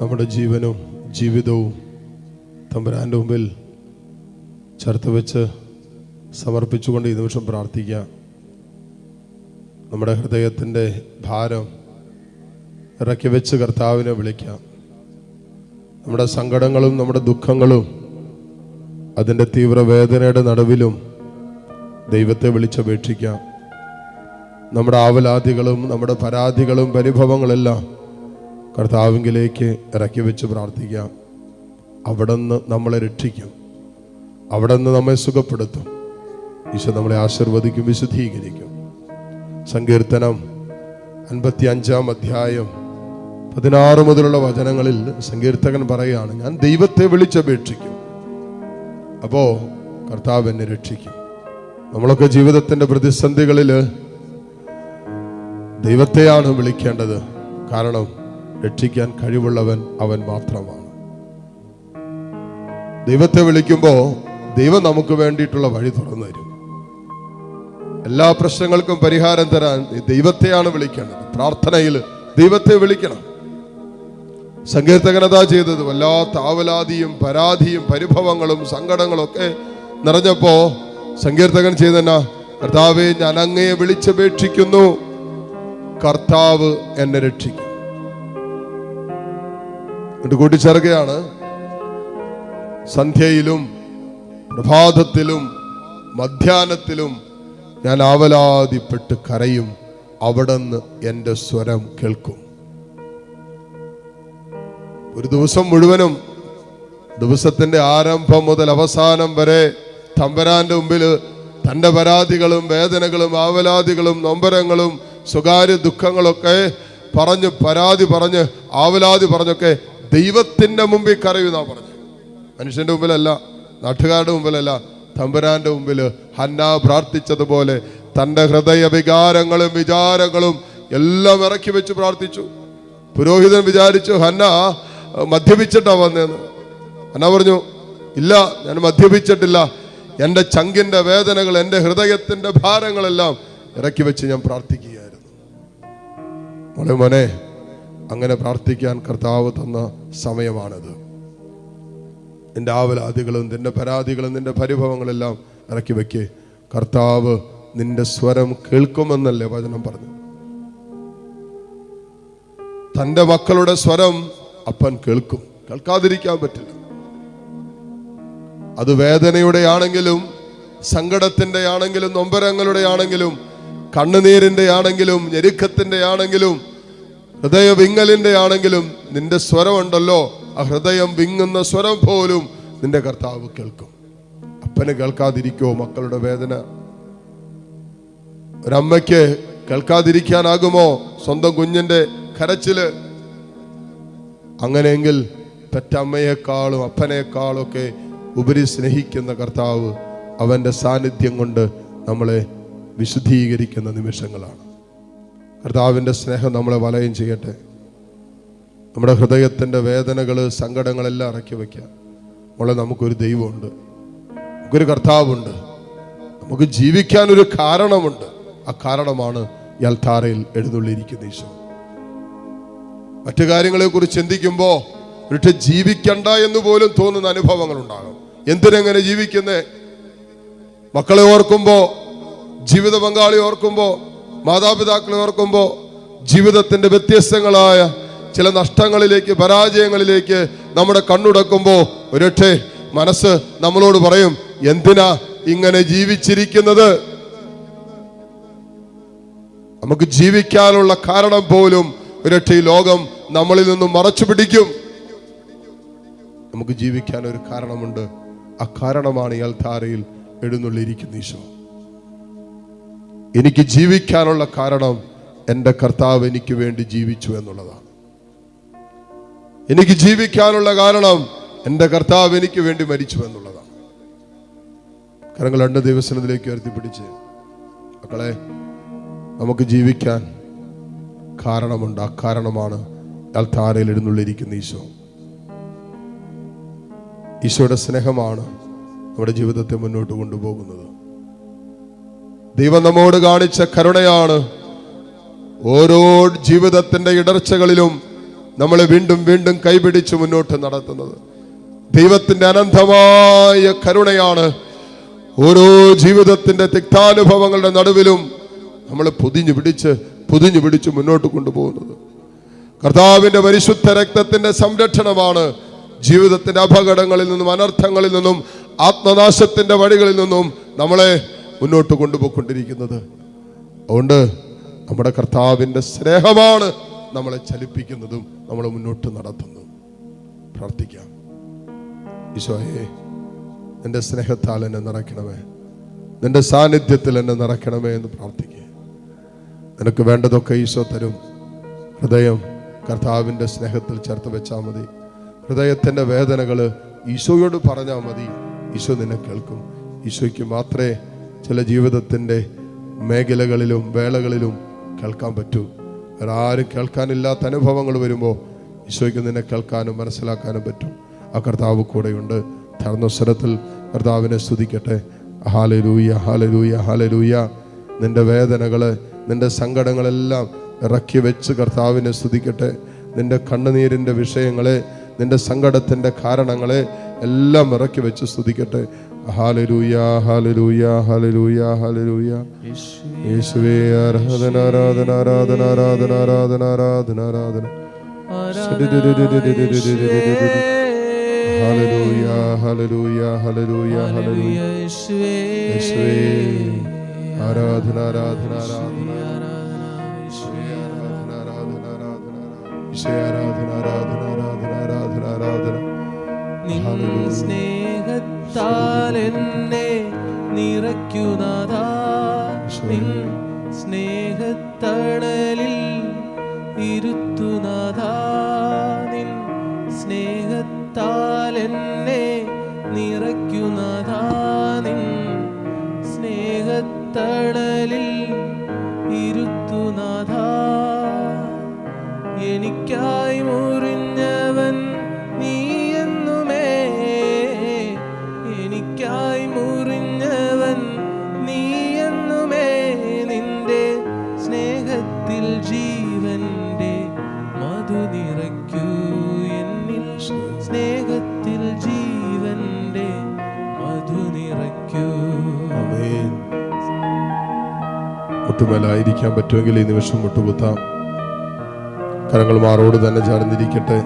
നമ്മുടെ ജീവനും ജീവിതവും തമ്പുരാന്റെ മുമ്പിൽ ചേർത്ത് വെച്ച് സമർപ്പിച്ചുകൊണ്ട് ഈ നിമിഷം പ്രാർത്ഥിക്കാം നമ്മുടെ ഹൃദയത്തിന്റെ ഭാരം ഇറക്കി വെച്ച് കർത്താവിനെ വിളിക്കാം. നമ്മുടെ സങ്കടങ്ങളും നമ്മുടെ ദുഃഖങ്ങളും അതിന്റെ തീവ്രവേദനയുടെ നടുവിലും ദൈവത്തെ വിളിച്ചപേക്ഷിക്കാം. നമ്മുടെ ആവലാതികളും നമ്മുടെ പരാതികളും പരിഭവങ്ങളെല്ലാം കർത്താവിങ്കിലേക്ക് ഇറക്കി വെച്ച് പ്രാർത്ഥിക്കാം അവിടെ നിന്ന് നമ്മളെ രക്ഷിക്കും. അവിടെ നിന്ന് നമ്മെ സുഖപ്പെടുത്തും. ഈശോ നമ്മളെ ആശീർവദിക്കും വിശുദ്ധീകരിക്കും. സങ്കീർത്തനം അൻപത്തി അഞ്ചാം അധ്യായം പതിനാറ് മുതലുള്ള വചനങ്ങളിൽ സങ്കീർത്തകൻ പറയുകയാണ് ഞാൻ ദൈവത്തെ വിളിച്ചപേക്ഷിക്കും. അപ്പോൾ കർത്താവ് എന്നെ രക്ഷിക്കും. നമ്മളൊക്കെ ജീവിതത്തിന്റെ പ്രതിസന്ധികളിൽ ദൈവത്തെയാണ് വിളിക്കേണ്ടത്. കാരണം രക്ഷിക്കാൻ കഴിവുള്ളവൻ അവൻ മാത്രമാണ്. ദൈവത്തെ വിളിക്കുമ്പോൾ ദൈവം നമുക്ക് വേണ്ടിയിട്ടുള്ള വഴി തുറന്നു തരും. എല്ലാ പ്രശ്നങ്ങൾക്കും പരിഹാരം തരാൻ ദൈവത്തെയാണ് വിളിക്കേണ്ടത്. പ്രാർത്ഥനയിൽ ദൈവത്തെ വിളിക്കണം. സങ്കീർത്തകനത ചെയ്തത്. വല്ലാത്ത ആവലാതിയും പരാതിയും പരിഭവങ്ങളും സങ്കടങ്ങളും ഒക്കെ നിറഞ്ഞപ്പോ സങ്കീർത്തകൻ ചെയ്തെന്നാ? കർത്താവെ ഞാൻ അങ്ങയെ വിളിച്ചപേക്ഷിക്കുന്നു. കർത്താവ് എന്നെ രക്ഷിക്കും. എന്നിട്ട് കൂട്ടിച്ചേർക്കുകയാണ് സന്ധ്യയിലും പ്രഭാതത്തിലും മധ്യാത്തിലും ഞാൻ ആവലാതിപ്പെട്ട് കരയും. അവിടുന്ന് എന്റെ സ്വരം കേൾക്കും. ഒരു ദിവസം മുഴുവനും ദിവസത്തിന്റെ ആരംഭം മുതൽ അവസാനം വരെ തമ്പരാന്റെ മുമ്പിൽ തന്റെ പരാതികളും വേദനകളും ആവലാതികളും നൊമ്പരങ്ങളും സ്വകാര്യ ദുഃഖങ്ങളൊക്കെ പറഞ്ഞ് പരാതി പറഞ്ഞ് ആവലാതി പറഞ്ഞൊക്കെ ദൈവത്തിന്റെ മുമ്പിൽ കരയുന്നാ പറഞ്ഞു മനുഷ്യന്റെ മുമ്പിലല്ല നാട്ടുകാരുടെ മുമ്പിലല്ല തമ്പുരാന്റെ മുമ്പിൽ ഹന്ന പ്രാർത്ഥിച്ചതുപോലെ തന്റെ ഹൃദയ വികാരങ്ങളും വിചാരങ്ങളും എല്ലാം ഇറക്കി വെച്ച് പ്രാർത്ഥിച്ചു. പുരോഹിതൻ വിചാരിച്ചു ഹന്ന മദ്യപിച്ചിട്ടാ വന്നതെന്ന് ഹന്ന പറഞ്ഞു ഇല്ല ഞാൻ മദ്യപിച്ചിട്ടില്ല. എന്റെ ചങ്കിന്റെ വേദനകൾ എന്റെ ഹൃദയത്തിന്റെ ഭാരങ്ങളെല്ലാം ഇറക്കി വെച്ച് ഞാൻ പ്രാർത്ഥിക്കുകയായിരുന്നു. മോനെ മോനെ അങ്ങനെ പ്രാർത്ഥിക്കാൻ കർത്താവ് തന്ന സമയമാണത്. നിന്റെ ആവലാദികളും നിന്റെ പരാതികളും നിന്റെ പരിഭവങ്ങളെല്ലാം ഇറക്കി വയ്ക്കേ കർത്താവ് നിന്റെ സ്വരം കേൾക്കുമെന്നല്ലേ വചനം പറഞ്ഞു തന്റെ മക്കളുടെ സ്വരം അപ്പൻ കേൾക്കും. കേൾക്കാതിരിക്കാൻ പറ്റില്ല. അത് വേദനയുടെ ആണെങ്കിലും സങ്കടത്തിന്റെ ആണെങ്കിലും നൊമ്പരങ്ങളുടെ ആണെങ്കിലും കണ്ണുനീരിന്റെ ആണെങ്കിലും ഞെരുക്കത്തിന്റെ ആണെങ്കിലും ഹൃദയ വിങ്ങലിന്റെ ആണെങ്കിലും നിന്റെ സ്വരമുണ്ടല്ലോ. ആ ഹൃദയം വിങ്ങുന്ന സ്വരം പോലും നിന്റെ കർത്താവ് കേൾക്കും. അപ്പന് കേൾക്കാതിരിക്കോ മക്കളുടെ വേദന? ഒരമ്മയ്ക്ക് കേൾക്കാതിരിക്കാനാകുമോ സ്വന്തം കുഞ്ഞിന്റെ കരച്ചിൽ? അങ്ങനെയെങ്കിൽ പെറ്റമ്മയെക്കാളും അപ്പനേക്കാളും ഒക്കെ ഉപരി സ്നേഹിക്കുന്ന കർത്താവ് അവന്റെ സാന്നിധ്യം കൊണ്ട് നമ്മളെ വിശുദ്ധീകരിക്കുന്ന നിമിഷങ്ങളാണ്. കർത്താവിന്റെ സ്നേഹം നമ്മളെ വലയം ചെയ്യട്ടെ. നമ്മുടെ ഹൃദയത്തിന്റെ വേദനകൾ സങ്കടങ്ങളെല്ലാം ഇറക്കി വയ്ക്കാം. മോളെ നമുക്കൊരു ദൈവമുണ്ട്. നമുക്കൊരു കർത്താവുണ്ട്. നമുക്ക് ജീവിക്കാൻ ഒരു കാരണമുണ്ട്. ആ കാരണമാണ് യൽത്താരയിൽ എഴുന്നള്ളിയിരിക്കുന്ന ഈശോ. മറ്റു കാര്യങ്ങളെ കുറിച്ച് ചിന്തിക്കുമ്പോൾ ഒരിട്ട് ജീവിക്കണ്ട എന്ന് പോലും തോന്നുന്ന അനുഭവങ്ങൾ ഉണ്ടാകും. എന്തിനെങ്ങനെ ജീവിക്കുന്നേ? മക്കളെ ഓർക്കുമ്പോ ജീവിത പങ്കാളി ഓർക്കുമ്പോ മാതാപിതാക്കളെ ഓർക്കുമ്പോൾ ജീവിതത്തിന്റെ വ്യത്യസ്തങ്ങളായ ചില നഷ്ടങ്ങളിലേക്ക് പരാജയങ്ങളിലേക്ക് നമ്മുടെ കണ്ണുടക്കുമ്പോൾ ഒരൊട്ടെ മനസ്സ് നമ്മളോട് പറയും എന്തിനാ ഇങ്ങനെ ജീവിച്ചിരിക്കുന്നത്? നമുക്ക് ജീവിക്കാനുള്ള കാരണം പോലും ഈ ലോകം നമ്മളിൽ നിന്നും മറച്ചു പിടിക്കും. നമുക്ക് ജീവിക്കാൻ ഒരു കാരണമുണ്ട്. ആ കാരണമാണ് ഈ ധാരയിൽ എഴുന്നള്ളിയിരിക്കുന്ന ഈശോ. എനിക്ക് ജീവിക്കാനുള്ള കാരണം എന്റെ കർത്താവ് എനിക്ക് വേണ്ടി ജീവിച്ചു എന്നുള്ളതാണ്. എനിക്ക് ജീവിക്കാനുള്ള കാരണം എന്റെ കർത്താവ് എനിക്ക് വേണ്ടി മരിച്ചു എന്നുള്ളതാണ്. കരങ്ങൾ രണ്ട് ദിവസത്തിലേക്ക് ഉയർത്തിപ്പിടിച്ച് മക്കളെ നമുക്ക് ജീവിക്കാൻ കാരണമുണ്ട്. ആ കാരണമാണ് അൽത്താരയിൽ എഴുന്നള്ളിയിരിക്കുന്ന ഈശോ. ഈശോയുടെ സ്നേഹമാണ് നമ്മുടെ ജീവിതത്തെ മുന്നോട്ട് കൊണ്ടുപോകുന്നത്. ദൈവം നമ്മോട് കാണിച്ച കരുണയാണ്. ഓരോ ജീവിതത്തിന്റെ ഇടർച്ചകളിലും നമ്മളെ വീണ്ടും വീണ്ടും കൈപിടിച്ച് മുന്നോട്ട് നടത്തുന്നത്. ദൈവത്തിന്റെ അനന്തമായ കരുണയാണ്. ഓരോ ജീവിതത്തിന്റെ തിക്താനുഭവങ്ങളുടെ നടുവിലും നമ്മൾ പൊതിഞ്ഞു പിടിച്ച് പൊതിഞ്ഞു പിടിച്ച് മുന്നോട്ട് കൊണ്ടുപോകുന്നത്. കർത്താവിന്റെ പരിശുദ്ധ രക്തത്തിന്റെ സംരക്ഷണമാണ് ജീവിതത്തിന്റെ അപകടങ്ങളിൽ നിന്നും അനർത്ഥങ്ങളിൽ നിന്നും ആത്മനാശത്തിന്റെ വഴികളിൽ നിന്നും നമ്മളെ മുന്നോട്ട് കൊണ്ടുപോയിക്കൊണ്ടിരിക്കുന്നത്. അതുകൊണ്ട് നമ്മുടെ കർത്താവിന്റെ സ്നേഹമാണ് നമ്മളെ ചലിപ്പിക്കുന്നതും നമ്മളെ മുന്നോട്ട് നടത്തുന്നതും. പ്രാർത്ഥിക്കാം. ഈശോയെ നിന്റെ സ്നേഹത്താൽ എന്നെ നിറയ്ക്കണമേ. നിന്റെ സാന്നിധ്യത്തിൽ എന്നെ നിറയ്ക്കണമേ എന്ന് പ്രാർത്ഥിക്കുക. നിനക്ക് വേണ്ടതൊക്കെ ഈശോ തരും. ഹൃദയം കർത്താവിന്റെ സ്നേഹത്തിൽ ചേർത്ത് വെച്ചാൽ മതി. ഹൃദയത്തിന്റെ വേദനകൾ ഈശോയോട് പറഞ്ഞാൽ മതി. ഈശോ നിന്നെ കേൾക്കും. ഈശോയ്ക്ക് മാത്രമേ ചില ജീവിതത്തിന്റെ മേഖലകളിലും വേളകളിലും കേൾക്കാൻ പറ്റൂ. ഒരാരും കേൾക്കാനില്ലാത്ത അനുഭവങ്ങൾ വരുമ്പോൾ ഈശോയ്ക്ക് നിന്നെ കേൾക്കാനും മനസ്സിലാക്കാനും പറ്റും. ആ കർത്താവ് കൂടെയുണ്ട്. തളർന്ന സ്വരത്തിൽ കർത്താവിനെ സ്തുതിക്കട്ടെ. ഹാലലൂയ ഹാലലൂയ ഹാലലൂയ നിന്റെ വേദനകൾ നിന്റെ സങ്കടങ്ങളെല്ലാം ഇറക്കി വെച്ച് കർത്താവിനെ സ്തുതിക്കട്ടെ. നിന്റെ കണ്ണുനീരിന്റെ വിഷയങ്ങളെ നിന്റെ സങ്കടത്തിന്റെ കാരണങ്ങളെ എല്ലാം ഇറക്കി വെച്ച് സ്തുതിക്കട്ടെ. ഹാലലൂയ ഹാലലൂയ ഹാലലൂയ ഹാലലൂയ യേശുവേ ആരാധന ആരാധന ആരാധന ആരാധന ആരാധന ആരാധന ആരാധന ഹാലലൂയ ഹാലലൂയ ഹാലലൂയ ഹാലലൂയ യേശുവേ ആരാധന ആരാധന ആരാധന ഈശോയെ ആരാധന ആരാധന ആരാധന ഈശോയെ ആരാധന ആരാധന ആരാധന ആരാധന ആരാധന നിൻ സ്നേഹത്താൽ എന്നെ നിറയ്ക്കുന്നതാ നിൻ സ്നേഹത്തണലിൽ ഇരുത്തുന്നതാ നിൻ സ്നേഹത്താൽ എന്നെ നിറയ്ക്കുന്നതാ നിൻ സ്നേഹത്തണലിൽ ഇരുത്തുന്നതാ എനിക്കായി മുറിഞ്ഞവൻ മുട്ടുമേലായിരിക്കാൻ പറ്റുമെങ്കിൽ ഈ നിമിഷം മുട്ടുകുത്താം. കരങ്ങൾ മാറോട് തന്നെ ചേർന്നിരിക്കട്ടെ.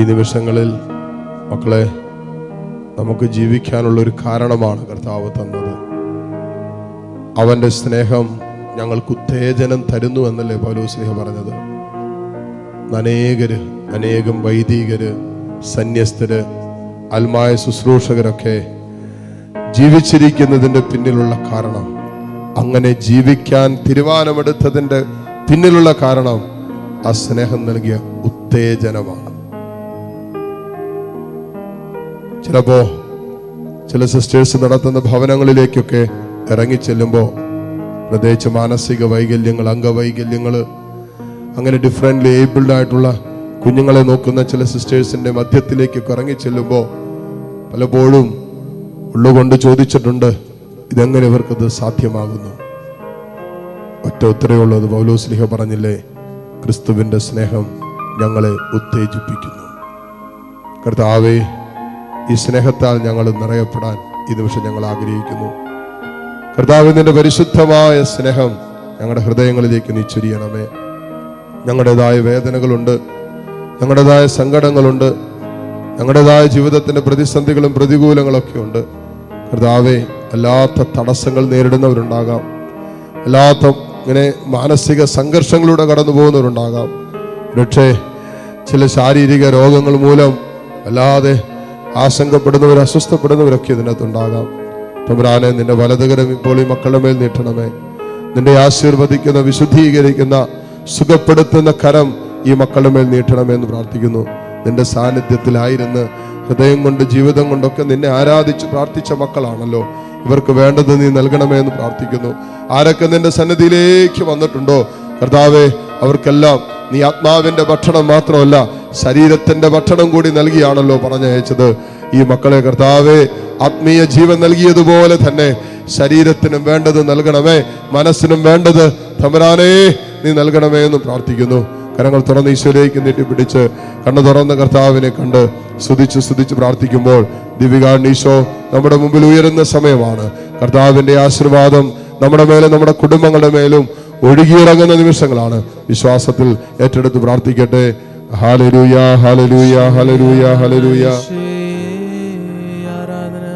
ഈ നിമിഷങ്ങളിൽ മക്കളെ നമുക്ക് ജീവിക്കാനുള്ള ഒരു കാരണമാണ് കർത്താവ് തന്നത്. അവന്റെ സ്നേഹം ഞങ്ങൾക്ക് ഉത്തേജനം തരുന്നു എന്നല്ലേ പൗലോസ്ലിഹ പറഞ്ഞത്? അനേകര് അനേകം വൈദികര് സന്യസ്തര് അൽമായ ശുശ്രൂഷകരൊക്കെ ജീവിച്ചിരിക്കുന്നതിന്റെ പിന്നിലുള്ള കാരണം അങ്ങനെ ജീവിക്കാൻ തീരുമാനമെടുത്തതിന്റെ പിന്നിലുള്ള കാരണം ആ സ്നേഹം നൽകിയ ഉത്തേജനമാണ്. ചിലപ്പോ ചില സിസ്റ്റേഴ്സ് നടത്തുന്ന ഭവനങ്ങളിലേക്കൊക്കെ ഇറങ്ങിച്ചെല്ലുമ്പോൾ പ്രത്യേകിച്ച് മാനസിക വൈകല്യങ്ങൾ അംഗവൈകല്യങ്ങൾ അങ്ങനെ ഡിഫറെന്റ് ഏബിൾഡ് ആയിട്ടുള്ള കുഞ്ഞുങ്ങളെ നോക്കുന്ന ചില സിസ്റ്റേഴ്സിന്റെ മധ്യത്തിലേക്കൊക്കെ ഇറങ്ങിച്ചെല്ലുമ്പോൾ പലപ്പോഴും ഉള്ളുകൊണ്ട് ചോദിച്ചിട്ടുണ്ട് ഇതെങ്ങനെ ഇവർക്കത് സാധ്യമാകുന്നു? ഒറ്റ ഉത്തരവുള്ളത് പൗലോസ്ലിഹ പറഞ്ഞില്ലേ? ക്രിസ്തുവിന്റെ സ്നേഹം ഞങ്ങളെ ഉത്തേജിപ്പിക്കുന്നു. കർത്താവേ ഈ സ്നേഹത്താൽ ഞങ്ങൾ നിറയപ്പെടാൻ ഈ നിമിഷം ഞങ്ങൾ ആഗ്രഹിക്കുന്നു. കർത്താവിന്റെ പരിശുദ്ധമായ സ്നേഹം ഞങ്ങളുടെ ഹൃദയങ്ങളിലേക്ക് നീ ചൊരിയണമേ ഞങ്ങളുടേതായ വേദനകളുണ്ട് ഞങ്ങളുടേതായ സങ്കടങ്ങളുണ്ട് ഞങ്ങളുടേതായ ജീവിതത്തിന്റെ പ്രതിസന്ധികളും പ്രതികൂലങ്ങളൊക്കെ ഉണ്ട് കർത്താവെ അല്ലാത്ത തടസ്സങ്ങൾ നേരിടുന്നവരുണ്ടാകാം. അല്ലാത്ത ഇങ്ങനെ മാനസിക സംഘർഷങ്ങളിലൂടെ കടന്നു പോകുന്നവരുണ്ടാകാം. പക്ഷേ ചില ശാരീരിക രോഗങ്ങൾ മൂലം അല്ലാതെ ആശങ്കപ്പെടുന്നവർ അസ്വസ്ഥപ്പെടുന്നവരൊക്കെ ഇതിനകത്തുണ്ടാകാം തമ്പുരാനെ നിന്റെ വലതുകരം ഇപ്പോൾ ഈ മക്കളുടെ മേൽ നീട്ടണമേ. നിന്റെ ആശീർവദിക്കുന്ന വിശുദ്ധീകരിക്കുന്ന സുഖപ്പെടുത്തുന്ന കരം ഈ മക്കളുടെ മേൽ നീട്ടണമെന്ന് പ്രാർത്ഥിക്കുന്നു. നിന്റെ സാന്നിധ്യത്തിലായിരുന്ന് ഹൃദയം കൊണ്ട് ജീവിതം കൊണ്ടൊക്കെ നിന്നെ ആരാധിച്ച് പ്രാർത്ഥിച്ച മക്കളാണല്ലോ. ഇവർക്ക് വേണ്ടത് നീ നൽകണമേ എന്ന് പ്രാർത്ഥിക്കുന്നു. ആരൊക്കെ നിന്റെ സന്നദ്ധിയിലേക്ക് വന്നിട്ടുണ്ടോ? കർത്താവെ അവർക്കെല്ലാം നീ ആത്മാവിന്റെ ഭക്ഷണം മാത്രമല്ല ശരീരത്തിന്റെ ഭക്ഷണം കൂടി നൽകിയാണല്ലോ പറഞ്ഞയച്ചത്. ഈ മക്കളെ കർത്താവെ ആത്മീയ ജീവൻ നൽകിയതുപോലെ തന്നെ ശരീരത്തിനും വേണ്ടത് നൽകണമേ മനസ്സിനും വേണ്ടത് തമരാനേ നീ നൽകണമേ എന്ന് പ്രാർത്ഥിക്കുന്നു. കരങ്ങൾ തുറന്ന് ഈശോയിലേക്ക് നീട്ടിപ്പിടിച്ച് കണ്ണു തുറന്ന കർത്താവിനെ കണ്ട് സ്തുതിച്ച് സ്തുതിച്ച് പ്രാർത്ഥിക്കുമ്പോൾ ദിവികാണ് നമ്മുടെ മുമ്പിൽ ഉയരുന്ന സമയമാണ്. കർത്താവിന്റെ ആശീർവാദം നമ്മുടെ മേലും നമ്മുടെ കുടുംബങ്ങളുടെ മേലും ഒഴുകിയിറങ്ങുന്ന നിമിഷങ്ങളാണ്. വിശ്വാസത്തിൽ ഏറ്റെടുത്ത് പ്രാർത്ഥിക്കട്ടെ. ഹാലരൂയ ഹാലരൂയ ഹാലരൂയ ഹാലരൂയ ആരാധന.